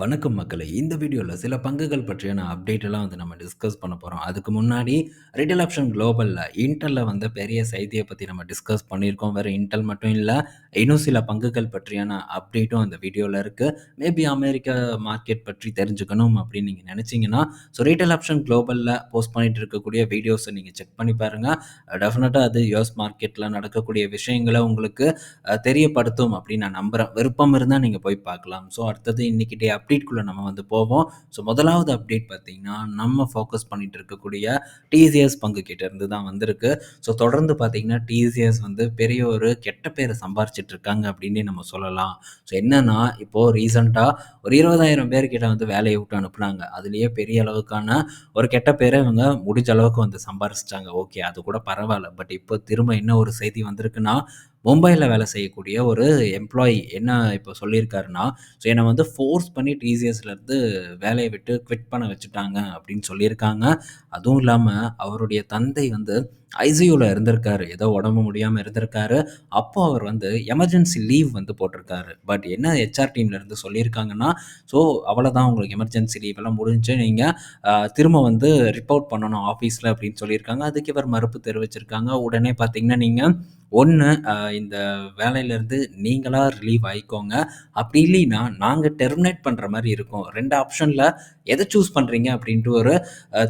வணக்கம் மக்களை. இந்த வீடியோவில் சில பங்குகள் பற்றியான அப்டேட்டெல்லாம் வந்து நம்ம டிஸ்கஸ் பண்ண போகிறோம் அதுக்கு முன்னாடி ரிட்டல் ஆப்ஷன் குளோபலில் இன்டலில் வந்து பெரிய செய்தியை பற்றி நம்ம டிஸ்கஸ் பண்ணியிருக்கோம். வேறு இன்டல் மட்டும் இல்லை இன்னும் சில பங்குகள் பற்றியான அப்டேட்டும் அந்த வீடியோவில் இருக்குது மேபி அமெரிக்கா மார்க்கெட் பற்றி தெரிஞ்சுக்கணும் அப்படின்னு நீங்கள் நினச்சிங்கன்னா ஸோ ரீட்டல் ஆப்ஷன் குளோபலில் போஸ்ட் பண்ணிட்டு இருக்கக்கூடிய வீடியோஸை நீங்கள் செக் பண்ணி பாருங்கள் டெஃபினட்டாக அது யூஎஸ் மார்க்கெட்டில் நடக்கக்கூடிய விஷயங்களை உங்களுக்கு தெரியப்படுத்தும் அப்படின்னு நான் நம்புகிறேன் விருப்பம் இருந்தால் நீங்கள் போய் பார்க்கலாம். ஸோ அடுத்தது இன்னைக்கு டே அப்டேட்குள்ளே நம்ம வந்து போவோம். ஸோ முதலாவது அப்டேட் பார்த்தீங்கன்னா, நம்ம ஃபோக்கஸ் பண்ணிட்டு இருக்கக்கூடிய டிசிஎஸ் பங்கு கிட்டேருந்து தான் வந்திருக்கு. ஸோ தொடர்ந்து பார்த்தீங்கன்னா, டிசிஎஸ் வந்து பெரிய ஒரு கெட்ட பேரை சம்பாரிச்சிட்டு இருக்காங்க அப்படின்னே நம்ம சொல்லலாம். ஸோ என்னன்னா, இப்போ ரீசென்ட்டா ஒரு இருபதாயிரம் பேர்கிட்ட வந்து வேலையை விட்டு அனுப்புனாங்க. அதுலேயே பெரிய அளவுக்கான ஒரு கெட்ட பேரை இவங்க முடிஞ்ச அளவுக்கு வந்து சம்பாரிச்சிட்டாங்க ஓகே அது கூட பரவாயில்ல பட் இப்போ திரும்ப என்ன ஒரு செய்தி வந்திருக்குன்னா, மும்பையில் வேலை செய்யக்கூடிய ஒரு எம்ப்ளாயி என்ன இப்போ சொல்லியிருக்காருன்னா, ஸோ என்னை வந்து ஃபோர்ஸ் பண்ணி டிசிஎஸ்லேருந்து வேலையை விட்டு குவிட் பண்ண வச்சுட்டாங்க அப்படின்னு சொல்லியிருக்காங்க. அதுவும் இல்லாமல் அவருடைய தந்தை வந்து ஐசியூவில் இருந்திருக்காரு. ஏதோ உடம்பு முடியாமல் இருந்திருக்காரு. அப்போ அவர் வந்து எமர்ஜென்சி லீவ் வந்து போட்டிருக்காரு. பட் என்ன ஹெச்ஆர் டீம்லேருந்து சொல்லியிருக்காங்கன்னா, ஸோ அவ்வளோதான் உங்களுக்கு எமர்ஜென்சி லீவ் எல்லாம் முடிஞ்சுச்சு. நீங்கள் திரும்ப வந்து ரிப்போர்ட் பண்ணணும் ஆஃபீஸில் அப்படின்னு சொல்லியிருக்காங்க. அதுக்கு இவர் மறுப்பு தெரிவிச்சிருக்காங்க. உடனே பார்த்தீங்கன்னா, நீங்கள் ஒன்று இந்த வேலையிலேருந்து நீங்களாக ரிலீவ் ஆயிக்கோங்க. அப்படி இல்லைன்னா, நாங்கள் டெர்மினேட் பண்ணுற மாதிரி இருக்கும். ரெண்டு ஆப்ஷனில் எதை சூஸ் பண்ணுறீங்க அப்படின்ட்டு ஒரு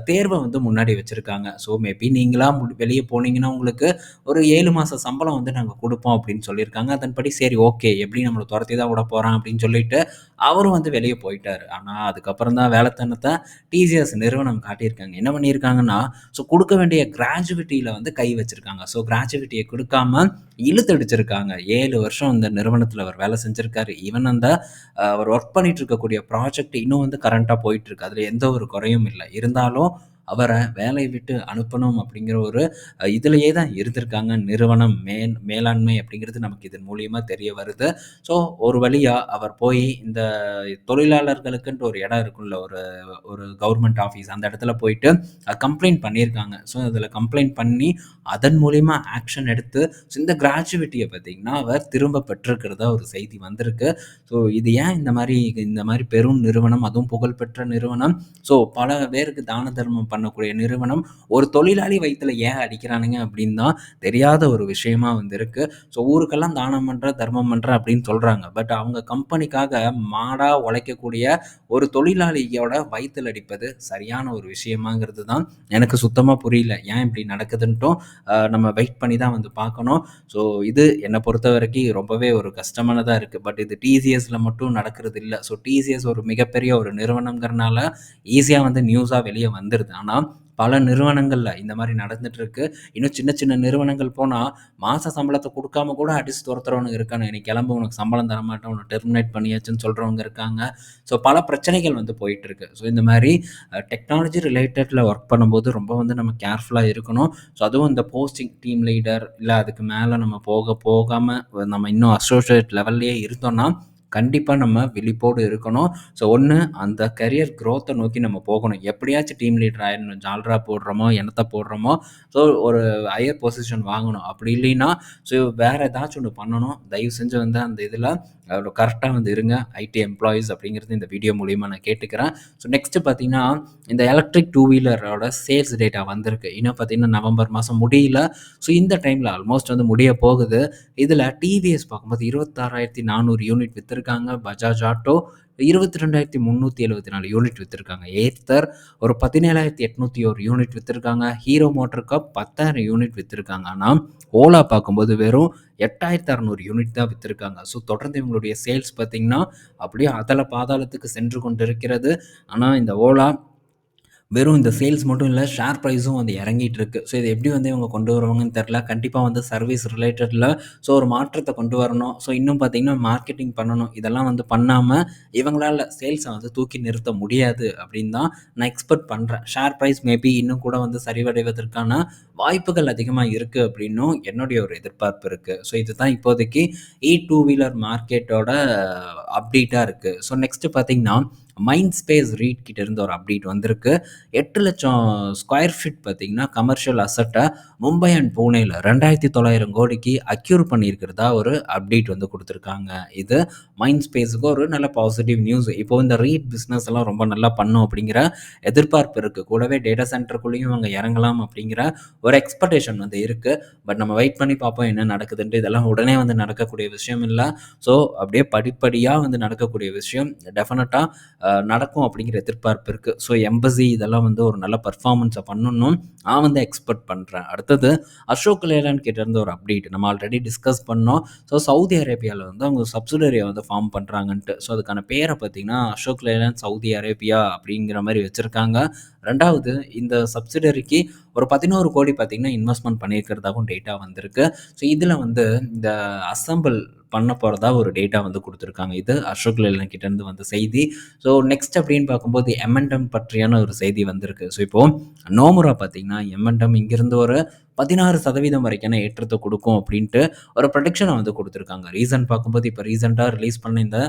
தேர்வை வந்து முன்னாடி வச்சுருக்காங்க ஸோ மேபி நீங்களாக மு போனீங்கன்னா, உங்களுக்கு ஒரு ஏழு மாத சம்பளம் வந்து நாங்கள் கொடுப்போம் அப்படின்னு சொல்லியிருக்காங்க. அதன்படி சரி ஓகே எப்படி நம்மளை துரத்தி தான் விட போகிறான் அப்படின்னு சொல்லிட்டு, அவரும் வந்து வெளியே போயிட்டாரு. ஆனால் அதுக்கப்புறம் தான் வேலைத்தனத்தை டிசிஎஸ் நிறுவனம் காட்டியிருக்காங்க. என்ன பண்ணியிருக்காங்கன்னா, ஸோ கொடுக்க வேண்டிய கிராஜுவிட்டியில் வந்து கை வச்சுருக்காங்க ஸோ கிராஜுவிட்டியை கொடுக்காம இழுத்தடிச்சிருக்காங்க. ஏழு வருஷம் இந்த நிறுவனத்தில் அவர் வேலை செஞ்சிருக்காரு. ஈவன் அந்த அவர் ஒர்க் பண்ணிட்டு இருக்கக்கூடிய ப்ராஜெக்ட் இன்னும் வந்து கரண்ட்டா போயிட்டுருக்கு. அதுல எந்த ஒரு குறையும் இல்லை இருந்தாலும் அவரை வேலையை விட்டு அனுப்பணும் அப்படிங்கிற ஒரு அ இதிலேயே தான் இருந்திருக்காங்க. நிறுவனம் மேன் மேலாண்மை அப்படிங்கிறது நமக்கு இதன் மூலியமாக தெரிய வருது. ஸோ ஒரு வழியாக அவர் போய் இந்த தொழிலாளர்களுக்குன்ட்டு ஒரு இடம் இருக்கும்ல, ஒரு ஒரு கவர்மெண்ட் ஆஃபீஸ் அந்த இடத்துல போயிட்டு கம்ப்ளைண்ட் பண்ணியிருக்காங்க. ஸோ அதில் கம்ப்ளைண்ட் பண்ணி அதன் மூலிமா ஆக்ஷன் எடுத்து ஸோ இந்த கிராஜுவிட்டியை பார்த்தீங்கன்னா, அவர் திரும்ப பெற்றிருக்கிறதா ஒரு செய்தி வந்திருக்கு. ஸோ இது ஏன் இந்த மாதிரி இந்த மாதிரி பெரும் நிறுவனம், அதுவும் புகழ்பெற்ற நிறுவனம், ஸோ பல பேருக்கு தான தர்மம் பண்ணக்கூடிய நிறுவனம், ஒரு தொழிலாளி வயிற்றுல ஏன் அடிக்கிறானுங்க அப்படின்னு தான் தெரியாத ஒரு விஷயமா வந்திருக்கு ஸோ ஊருக்கெல்லாம் தானம் பண்ணுற தர்மம் பண்ணுற அப்படின்னு சொல்றாங்க. பட் அவங்க கம்பெனிக்காக மாடா உழைக்கக்கூடிய ஒரு தொழிலாளியோட வயித்துல அடிப்பது சரியான ஒரு விஷயமாங்கிறது தான் எனக்கு சுத்தமா புரியல. ஏன் இப்படி நடக்குதுன்ட்டும் நம்ம வெயிட் பண்ணி தான் வந்து பார்க்கணும். ஸோ இது என்னை பொறுத்த வரைக்கும் ரொம்பவே ஒரு கஷ்டமானதாக இருக்குது பட் இது டிசிஎஸ்ல மட்டும் நடக்கிறது இல்லை ஸோ டிசிஎஸ் ஒரு மிகப்பெரிய ஒரு நிறுவனங்கிறனால ஈஸியாக வந்து நியூஸாக வெளியே வந்துடுது ஆனால் பல நிறுவனங்களில் இந்த மாதிரி நடந்துட்டு இருக்கு. இன்னும் சின்ன சின்ன நிறுவனங்கள் போனால் மாச சம்பளத்தை கொடுக்காம கூட அடிச்சு துரத்துறவனுக்கு இருக்கானு இன்னைக்கு கிளம்பு உனக்கு சம்பளம் தரமாட்டேன். உனக்கு டெர்மினேட் பண்ணியாச்சுன்னு" சொல்கிறவங்க இருக்காங்க. ஸோ பல பிரச்சனைகள் வந்து போயிட்டுருக்கு. ஸோ இந்த மாதிரி டெக்னாலஜி ரிலேட்டடில் ஒர்க் பண்ணும்போது ரொம்ப வந்து நம்ம கேர்ஃபுல்லாக இருக்கணும். ஸோ அதுவும் இந்த போஸ்டிங் டீம் லீடர் இல்லை அதுக்கு மேலே நம்ம போக போகாம நம்ம இன்னும் அசோசியேட் லெவல்லையே இருந்தோம்னா, கண்டிப்பாக நம்ம விழிப்போடு இருக்கணும். ஸோ ஒன்று அந்த கரியர் க்ரோத்தை நோக்கி நம்ம போகணும். எப்படியாச்சும் டீம் லீடர் ஆயிடணும் ஜால்ரா போடுறோமோ, எண்ணத்த போடுறோமோ, ஸோ ஒரு ஹையர் பொசிஷன் வாங்கணும். அப்படி இல்லைன்னா, ஸோ வேறு ஏதாச்சும் ஒன்று பண்ணணும். தயவு செஞ்சு வந்து அந்த இதில் கரெக்டாக வந்து இருங்க. ஐடி எம்ப்ளாயீஸ் அப்படிங்கிறது இந்த வீடியோ மூலிமா நான் கேட்டுக்கிறேன். ஸோ நெக்ஸ்ட்டு பார்த்தீங்கன்னா, இந்த எலக்ட்ரிக் டூ வீலரோட சேல்ஸ் டேட்டா வந்திருக்கு. இன்னும் பார்த்தீங்கன்னா, நவம்பர் மாதம் முடியல. ஸோ இந்த டைமில் ஆல்மோஸ்ட் வந்து முடிய போகுது. இதில் டிவிஎஸ் பார்க்கும்போது 26,400 யூனிட் விற்றுருக்காங்க பஜாஜ் ஆட்டோ 22,374 யூனிட் விற்றுருக்காங்க ஏத்தர் ஒரு 17,801 யூனிட் விற்றுருக்காங்க ஹீரோ மோட்டர் கப் பத்தாயிரம் யூனிட் விற்றுருக்காங்க ஆனால் ஓலா பார்க்கும்போது வெறும் 8,600 யூனிட் தான் விற்றுருக்காங்க ஸோ தொடர்ந்து இவங்களுடைய சேல்ஸ் பார்த்தீங்கன்னா, அப்படியே அதல பாதாளத்துக்கு சென்று கொண்டு இருக்கிறது ஆனால் இந்த ஓலா வெறும் இந்த சேல்ஸ் மட்டும் இல்லை ஷேர் ப்ரைஸும் வந்து இறங்கிட்டு இருக்கு. ஸோ இதை எப்படி வந்து இவங்க கொண்டு வருவாங்கன்னு தெரில கண்டிப்பாக வந்து சர்வீஸ் ரிலேட்டடில் ஸோ ஒரு மாற்றத்தை கொண்டு வரணும். ஸோ இன்னும் பார்த்தீங்கன்னா, மார்க்கெட்டிங் பண்ணணும். இதெல்லாம் வந்து பண்ணாமல் இவங்களால் சேல்ஸை வந்து தூக்கி நிறுத்த முடியாது அப்படின்னு தான் நான் எக்ஸ்பெக்ட் பண்ணுறேன் ஷேர் ப்ரைஸ் மேபி இன்னும் கூட வந்து சரிவடைவதற்கான வாய்ப்புகள் அதிகமாக இருக்குது அப்படின்னும் என்னுடைய ஒரு எதிர்பார்ப்பு இருக்குது ஸோ இதுதான் இப்போதைக்கு இ டூ வீலர் மார்க்கெட்டோட அப்டேட்டாக இருக்குது ஸோ நெக்ஸ்ட்டு பார்த்தீங்கன்னா, மைண்ட் ஸ்பேஸ் ரீட் கிட்ட இருந்து ஒரு அப்டேட் வந்திருக்கு. எட்டு லட்சம் ஸ்கொயர் ஃபீட் பார்த்தீங்கன்னா கமர்ஷியல் அசட்டை மும்பை அண்ட் பூனேயில் ரெண்டாயிரத்தி தொள்ளாயிரம் கோடிக்கு அக்யூர் பண்ணியிருக்கிறதா ஒரு அப்டேட் வந்து கொடுத்துருக்காங்க. இது மைண்ட் ஸ்பேஸுக்கு ஒரு நல்ல பாசிட்டிவ் நியூஸ் இப்போ இந்த ரீட் பிஸ்னஸ் எல்லாம் ரொம்ப நல்லா பண்ணும் அப்படிங்கிற எதிர்பார்ப்பு இருக்குது கூடவே டேட்டா சென்டருக்குள்ளேயும் அவங்க இறங்கலாம் அப்படிங்கிற ஒரு எக்ஸ்பெக்டேஷன் வந்து இருக்குது பட் நம்ம வெயிட் பண்ணி பார்ப்போம் என்ன நடக்குதுன்ட்டு. இதெல்லாம் உடனே வந்து நடக்கக்கூடிய விஷயம் இல்லை. ஸோ அப்படியே படிப்படியாக வந்து நடக்கக்கூடிய விஷயம். டெஃபினட்டாக நடக்கும் அப்படிங்கிற எதிர்பார்ப்பு இருக்குது ஸோ எம்பசி இதெல்லாம் வந்து ஒரு நல்ல பர்ஃபார்மன்ஸை பண்ணணும். நான் வந்து எக்ஸ்பெக்ட் பண்ணுறேன் அடுத்தது அசோக் லேலான் கிட்டேருந்து ஒரு அப்டேட் நம்ம ஆல்ரெடி டிஸ்கஸ் பண்ணோம். ஸோ சவுதி அரேபியாவில் வந்து அவங்க சப்சிடரியை வந்து ஃபார்ம் பண்ணுறாங்கன்ட்டு ஸோ அதுக்கான பேரை பார்த்தீங்கன்னா அசோக் லேலான் சவுதி அரேபியா அப்படிங்கிற மாதிரி வச்சுருக்காங்க. ரெண்டாவது இந்த சப்சிடரிக்கு ஒரு பதினோரு கோடி பார்த்திங்கன்னா இன்வெஸ்ட்மெண்ட் பண்ணியிருக்கிறதாகவும் டேட்டா வந்திருக்கு. ஸோ இதில் வந்து இந்த அசம்பிள் பண்ண போகிறதா ஒரு டேட்டா வந்து கொடுத்துருக்காங்க. இது அசோக் லேலன் கிட்டேருந்து வந்த செய்தி. ஸோ நெக்ஸ்ட் அப்படின்னு பார்க்கும்போது எம்என்டம் பற்றியான ஒரு செய்தி வந்திருக்கு. ஸோ இப்போது நோமுரா பார்த்தீங்கன்னா எம்என்டம் இங்கேருந்து ஒரு பதினாறு சதவீதம் வரைக்கான ஏற்றத்தை கொடுக்கும் அப்படின்ட்டு ஒரு ப்ரொடெக்ஷனை வந்து கொடுத்துருக்காங்க. ரீசன் பார்க்கும்போது இப்போ ரீசெண்டாக ரிலீஸ் பண்ண இந்த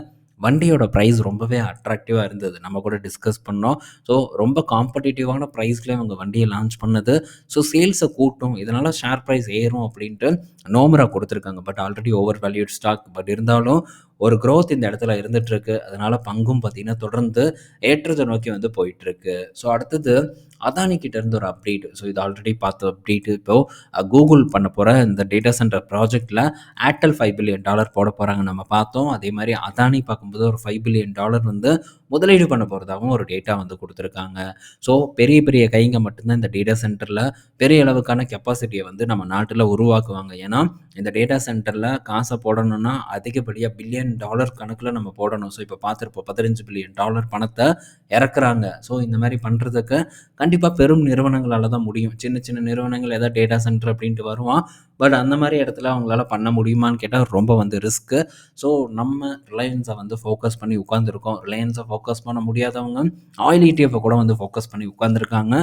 வண்டியோட ப்ரைஸ் ரொம்பவே அட்ராக்டிவாக இருந்தது. நம்ம கூட டிஸ்கஸ் பண்ணோம். ஸோ ரொம்ப காம்படிட்டிவான ப்ரைஸில் அவங்க வண்டியை லான்ச் பண்ணது. ஸோ சேல்ஸை கூட்டும். இதனால் ஷேர் ப்ரைஸ் ஏறும் அப்படின்ட்டு நோமரா கொடுத்துருக்காங்க. But already over valued stock but இருந்தாலும் ஒரு க்ரோத் இந்த இடத்துல இருந்துகிட்ருக்கு அதனால் பங்கும் பார்த்திங்கன்னா தொடர்ந்து ஏற்றத்தை நோக்கி வந்து போயிட்டுருக்கு. ஸோ அடுத்தது அதானி இருந்து ஒரு அப்டேட் ஸோ இது ஆல்ரெடி பார்த்த அப்டேட் இப்போது கூகுள் பண்ண போகிற இந்த டேட்டா சென்டர் ப்ராஜெக்டில் ஏர்டெல் ஃபைவ் பில்லியன் டாலர் போட போகிறாங்க நம்ம பார்த்தோம். அதே மாதிரி அதானி பார்க்கும்போது ஒரு ஃபைவ் பில்லியன் டாலர் வந்து முதலீடு பண்ண போகிறதாகவும் ஒரு டேட்டா வந்து கொடுத்துருக்காங்க. ஸோ பெரிய பெரிய கைங்க மட்டும்தான் இந்த டேட்டா சென்டரில் பெரிய அளவுக்கான கெப்பாசிட்டியை வந்து நம்ம நாட்டில் உருவாக்குவாங்க. ஏன்னா இந்த டேட்டா சென்டரில் காசை போடணும்னா அதிகப்படியாக பில்லியன் டாலர் கணக்கில் நம்ம போடணும். ஸோ இப்போ பார்த்துருப்போம் பதினஞ்சு பில்லியன் டாலர் பணத்தை இறக்குறாங்க. ஸோ இந்த மாதிரி பண்ணுறதுக்கு கண்டிப்பாக பெரும் நிறுவனங்களால் தான் முடியும். சின்ன சின்ன நிறுவனங்கள் ஏதாவது டேட்டா சென்டர் அப்படின்ட்டு வருவான். பட் அந்த மாதிரி இடத்துல அவங்களால பண்ண முடியுமான்னு கேட்டால் ரொம்ப வந்து ரிஸ்க்கு ஸோ நம்ம ரிலையன்ஸை வந்து ஃபோக்கஸ் பண்ணி உட்காந்துருக்கோம் ரிலையன்ஸை ஃபோக்கஸ் பண்ண முடியாதவங்க ஆயில் இடிஎஃப்பை கூட வந்து ஃபோக்கஸ் பண்ணி உட்காந்துருக்காங்க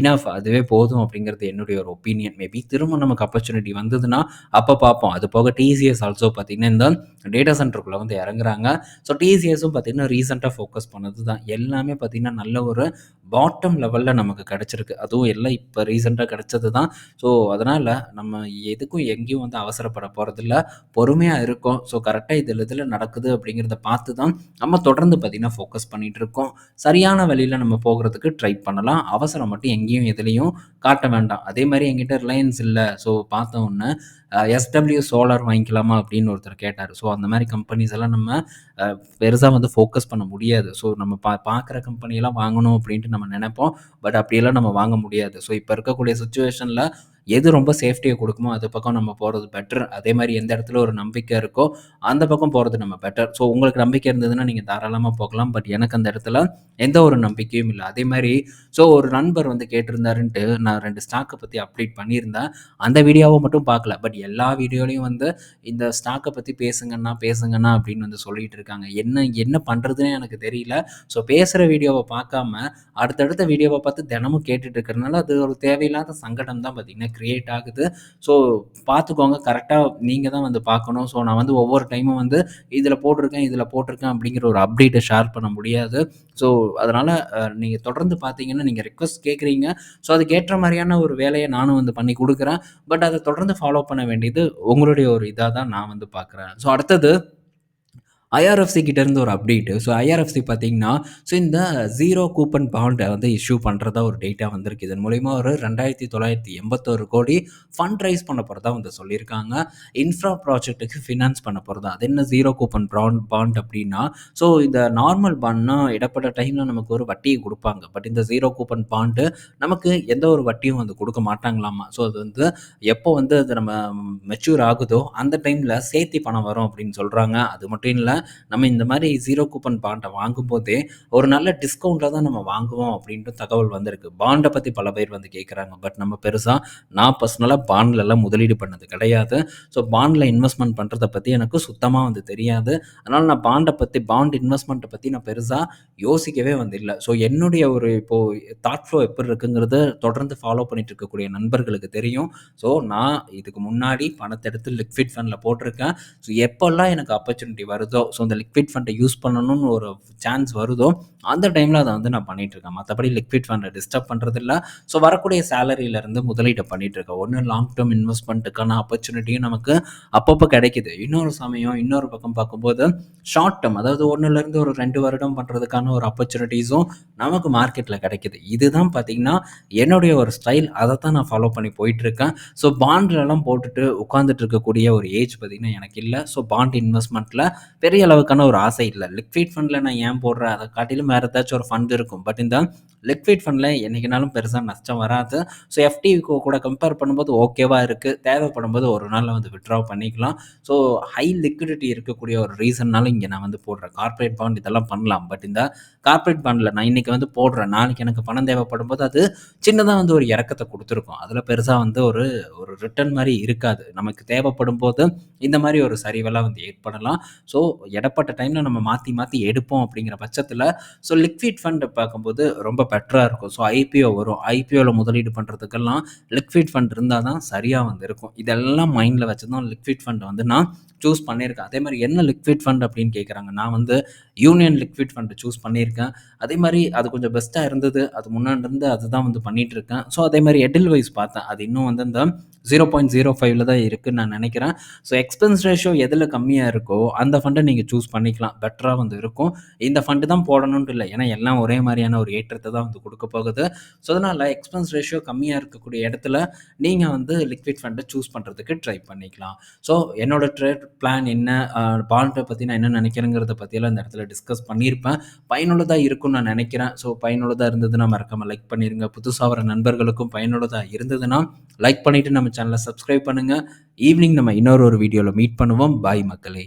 இனஃப் அதுவே போதும் அப்படிங்கிறது என்னுடைய ஒரு ஒப்பீனியன் மேபி திரும்ப நமக்கு ஆப்பர்ச்சுனிட்டி வந்ததுன்னா அப்போ பார்ப்போம். அது போக டிசிஎஸ் ஆல்சோ பார்த்திங்கன்னா இந்த டேட்டா சென்டருக்குள்ளே வந்து இறங்குறாங்க. ஸோ டிசிஎஸும் பார்த்திங்கன்னா ரீசெண்டாக ஃபோக்கஸ் பண்ணது தான் எல்லாமே பார்த்திங்கன்னா நல்ல ஒரு பாட்டம் லெவலில் நமக்கு கிடச்சிருக்கு. அதுவும் எல்லாம் இப்போ ரீசெண்டாக கிடச்சது தான் ஸோ அதனால் நம்ம எதுக்கும் எங்கேயும் வந்து அவசரப்பட போகிறதில்ல பொறுமையாக இருக்கும். ஸோ கரெக்டாக இதில் இதில் நடக்குது அப்படிங்கிறத பார்த்து பார்த்து தான் நம்ம தொடர்ந்து பார்த்திங்கன்னா ஃபோக்கஸ் பண்ணிகிட்டு இருக்கோம் சரியான வழியில் நம்ம போகிறதுக்கு ட்ரை பண்ணலாம். அவசரம் மட்டும் எங்கேயும் எதுலேயும் காட்ட வேண்டாம். அதே மாதிரி எங்கிட்ட ரிலையன்ஸ் இல்லை. ஸோ பார்த்த உடனே எஸ்டபிள்யூ சோலார் வாங்கிக்கலாமா அப்படின்னு ஒருத்தர் கேட்டார். ஸோ அந்த மாதிரி கம்பெனிஸ் எல்லாம் நம்ம பெருசாக வந்து ஃபோக்கஸ் பண்ண முடியாது. ஸோ நம்ம பா பார்க்குற கம்பெனியெல்லாம் வாங்கணும் அப்படின்ட்டு நம்ம நினைப்போம். பட் அப்படியெல்லாம் நம்ம வாங்க முடியாது. ஸோ இப்போ இருக்கக்கூடிய சுச்சுவேஷனில் எது ரொம்ப சேஃப்டியை கொடுக்குமோ அது பக்கம் நம்ம போகிறது பெட்டர் அதே மாதிரி எந்த இடத்துல ஒரு நம்பிக்கை இருக்கோ அந்த பக்கம் போகிறது நம்ம பெட்டர் ஸோ உங்களுக்கு நம்பிக்கை இருந்ததுன்னா நீங்கள் தாராளமாக போகலாம். பட் எனக்கு அந்த இடத்துல எந்த ஒரு நம்பிக்கையும் இல்லை. அதே மாதிரி ஸோ ஒரு நண்பர் வந்து கேட்டிருந்தாருன்ட்டு நான் ரெண்டு ஸ்டாக்கை பற்றி அப்டேட் பண்ணியிருந்தேன். அந்த வீடியோவை மட்டும் பார்க்கல. பட் எல்லா வீடியோலையும் வந்து இந்த ஸ்டாக்கை பற்றி பேசுங்கண்ணா பேசுங்கண்ணா அப்படின்னு வந்து சொல்லிட்டு இருக்காங்க. என்ன என்ன பண்ணுறதுன்னு எனக்கு தெரியல. ஸோ பேசுகிற வீடியோவை பார்க்காம அடுத்தடுத்த வீடியோவை பார்த்து தினமும் கேட்டுட்டு இருக்கிறனால அது ஒரு தேவையில்லாத சங்கடம் தான் பார்த்திங்கன்னா க்ரியேட் ஆகுது. ஸோ பார்த்துக்கோங்க. கரெக்டாக நீங்கள் தான் வந்து பார்க்கணும். ஸோ நான் வந்து ஒவ்வொரு டைமும் வந்து இதில் போட்டிருக்கேன் இதில் போட்டிருக்கேன் அப்படிங்கிற ஒரு அப்டேட்டை ஷேர் பண்ண முடியாது. ஸோ அதனால் நீங்கள் தொடர்ந்து பார்த்தீங்கன்னா நீங்கள் ரெக்வஸ்ட் கேட்குறீங்க. ஸோ அதுக்கேற்ற மாதிரியான ஒரு வேலையை நானும் வந்து பண்ணி கொடுக்குறேன். பட் அதை தொடர்ந்து ஃபாலோ பண்ண வேண்டியது உங்களுடைய ஒரு இதாக தான் நான் வந்து பார்க்குறேன். ஸோ அடுத்தது ஐஆர்எஃப்சி கிட்டேருந்து ஒரு அப்டேட்டு ஸோ ஐஆர்எஃப்சி பார்த்தீங்கன்னா ஸோ இந்த ஜீரோ கூப்பன் பாண்டை வந்து இஷ்யூ பண்ணுறதா ஒரு டேட்டா வந்திருக்கு. இதன் மூலிமா ஒரு ரெண்டாயிரத்தி தொள்ளாயிரத்தி எண்பத்தோரு கோடி ஃபண்ட் ரைஸ் பண்ண போகிறதா வந்து சொல்லியிருக்காங்க. இன்ஃப்ரா ப்ராஜெக்ட்டுக்கு ஃபினான்ஸ் பண்ண போகிறதா அது என்ன ஜீரோ கூப்பன் பாண்ட் பாண்ட் அப்படின்னா ஸோ இந்த நார்மல் பாண்ட்னா இடப்பட்ட டைமில் நமக்கு ஒரு வட்டியை கொடுப்பாங்க. பட் இந்த ஜீரோ கூப்பன் பாண்டு நமக்கு எந்த ஒரு வட்டியும் வந்து கொடுக்க மாட்டாங்களாமா? ஸோ அது வந்து எப்போ வந்து அது நம்ம மெச்சூர் ஆகுதோ அந்த டைமில் சேர்த்தி பணம் வரும் அப்படின்னு சொல்கிறாங்க அது மட்டும் இல்லை நம்ம இந்த மாதிரி ஜீரோ கூப்பன் பாண்டை வாங்கும்போதே ஒரு நல்ல டிஸ்கவுண்ட்டில் தான் நம்ம வாங்குவோம் அப்படின்ட்டு தகவல் வந்திருக்கு. பாண்டை பற்றி பல பேர் வந்து கேட்குறாங்க பட் நம்ம பெருசாக நான் பர்சனலாக பாண்ட்லலாம் முதலீடு பண்ணது கிடையாது. ஸோ பாண்டில் இன்வெஸ்ட்மெண்ட் பண்ணுறத பற்றி எனக்கு சுத்தமாக வந்து தெரியாது. அதனால் நான் பாண்டை பற்றி பாண்ட் இன்வெஸ்ட்மெண்ட்டை பற்றி நான் பெருசாக யோசிக்கவே வந்து இல்லை ஸோ என்னுடைய ஒரு இப்போது தாட் ஃப்ளோ எப்படி இருக்குங்கிறது தொடர்ந்து ஃபாலோ பண்ணிட்டு இருக்கக்கூடிய நண்பர்களுக்கு தெரியும். ஸோ நான் இதுக்கு முன்னாடி பணத்தை எடுத்து லிக்விட் ஃபண்டில் போட்டிருக்கேன். ஸோ எப்போல்லாம் எனக்கு ஆப்பர்ச்சுனிட்டி வருதோ ஸோ இந்த லிக்விட் ஃபண்டை யூஸ் பண்ணணும்னு ஒரு சான்ஸ் வருதோ அந்த டைமில் அதை வந்து நான் பண்ணிகிட்ருக்கேன் மற்றபடி லிக்விட் ஃபண்டை டிஸ்டர்ப் பண்ணுறதில்ல ஸோ வரக்கூடிய சேலரியிலேருந்து முதலீட்டை பண்ணிகிட்ருக்கேன் ஒன்று லாங் டேர்ம் இன்வெஸ்ட்மெண்ட்டுக்கான ஆப்பர்ச்சுனிட்டியும் நமக்கு அப்பப்போ கிடைக்குது. இன்னொரு சமயம் இன்னொரு பக்கம் பார்க்கும்போது ஷார்ட் டேர்ம் அதாவது ஒன்றுலேருந்து ஒரு ரெண்டு வருடம் பண்ணுறதுக்கான ஒரு ஆப்பர்ச்சுனிட்டிஸும் நமக்கு மார்க்கெட்டில் கிடைக்குது. இதுதான் பார்த்திங்கன்னா என்னுடைய ஒரு ஸ்டைல் அதை தான் நான் ஃபாலோ பண்ணி போயிட்டுருக்கேன் ஸோ பாண்ட்லலாம் போட்டுட்டு உட்காந்துட்டு இருக்கக்கூடிய ஒரு ஏஜ் பார்த்திங்கன்னா எனக்கு இல்லை. ஸோ பாண்ட் இன்வெஸ்ட்மெண்ட்டில் பெரிய அளவுக்கான ஒரு ஆசை இல்லை. லிக்விட் ஃபண்டில் நான் ஏன் போடுறேன்? அதை காட்டிலும் வேறு ஏதாச்சும் ஒரு ஃபண்ட் இருக்கும். பட் இந்த லிக்விட் ஃபண்டில் என்றைக்குனாலும் பெருசாக நஷ்டம் வராது. ஸோ எஃப்டி கூட கம்பேர் பண்ணும்போது ஓகேவாக இருக்குது தேவைப்படும் போது ஒரு நாளில் வந்து விட்ரா பண்ணிக்கலாம். ஸோ ஹை லிக்விடிட்டி இருக்கக்கூடிய ஒரு ரீசன்னாலும் இங்கே நான் வந்து போடுறேன். கார்ப்பரேட் பாண்ட் இதெல்லாம் பண்ணலாம். பட் இந்த கார்ப்பரேட் பாண்டில் நான் இன்றைக்கி வந்து போடுறேன். நாளைக்கு எனக்கு பணம் தேவைப்படும் போது அது சின்னதாக வந்து ஒரு இறக்கத்தை கொடுத்துருக்கும். அதில் பெருசாக வந்து ஒரு ஒரு ரிட்டர்ன் மாதிரி இருக்காது. நமக்கு தேவைப்படும் போது இந்த மாதிரி ஒரு சரிவெல்லாம் வந்து ஏற்படலாம். ஸோ எடப்பட்ட டைமில் நம்ம மாற்றி மாற்றி எடுப்போம் அப்படிங்கிற பட்சத்தில் ஸோ லிக்விட் ஃபண்ட் பார்க்கும்போது ரொம்ப பெட்டராக இருக்கும். ஸோ ஐபிஓ வரும். ஐபிஓவில் முதலீடு பண்ணுறதுக்கெல்லாம் லிக்விட் ஃபண்ட் இருந்தால் தான் சரியாக வந்து இருக்கும். இதெல்லாம் மைண்டில் வச்சு தான் லிக்விட் ஃபண்ட் வந்து நான் சூஸ் பண்ணியிருக்கேன். அதே மாதிரி என்ன லிக்விட் ஃபண்ட் அப்படின்னு கேட்குறாங்க நான் வந்து யூனியன் லிக்விட் ஃபண்ட் சூஸ் பண்ணியிருக்கேன். அதே மாதிரி அது கொஞ்சம் பெஸ்ட்டாக இருந்தது. அது முன்னாடி இருந்து அதுதான் வந்து பண்ணிகிட்டு இருக்கேன். ஸோ அதே மாதிரி எடில் வைஸ் பார்த்தேன். அது இன்னும் வந்து இந்த ஜீரோ பாயிண்ட் ஜீரோ ஃபைவ்ல தான் இருக்குன்னு நான் நினைக்கிறேன். ஸோ எக்ஸ்பென்ஸ் ரேஷியோ எதில் கம்மியாக இருக்கோ அந்த ஃபண்டை நீங்கள் சூஸ் பண்ணிக்கலாம். பெட்டராக வந்து இருக்கும். இந்த ஃபண்டு தான் போடணும்னு இல்லை. ஏன்னா எல்லாம் ஒரே மாதிரியான ஒரு ஏற்றத்தை தான் வந்து கொடுக்க போகுது. ஸோ அதனால் எக்ஸ்பென்ஸ் ரேஷியோ கம்மியாக இருக்கக்கூடிய இடத்துல நீங்கள் வந்து லிக்விட் ஃபண்டை சூஸ் பண்ணுறதுக்கு ட்ரை பண்ணிக்கலாம். ஸோ என்னோட ட்ரேட் பிளான் என்ன பாண்டை பற்றி நான் என்ன நினைக்கிறேங்கிறத பற்றியெல்லாம் இந்த இடத்துல டிஸ்கஸ் பண்ணியிருப்பேன். பயனுள்ளதாக இருக்கும்னு நான் நினைக்கிறேன். ஸோ பயனுள்ளதாக இருந்ததுன்னா மறக்காமல் லைக் பண்ணிடுங்க புதுசாக வர நண்பர்களுக்கும் பயனுள்ளதாக இருந்ததுன்னா லைக் பண்ணிவிட்டு நம்ம சேனலை சப்ஸ்கிரைப் பண்ணுங்கள் ஈவினிங் நம்ம இன்னொரு ஒரு வீடியோவில் மீட் பண்ணுவோம். பாய் மக்களே.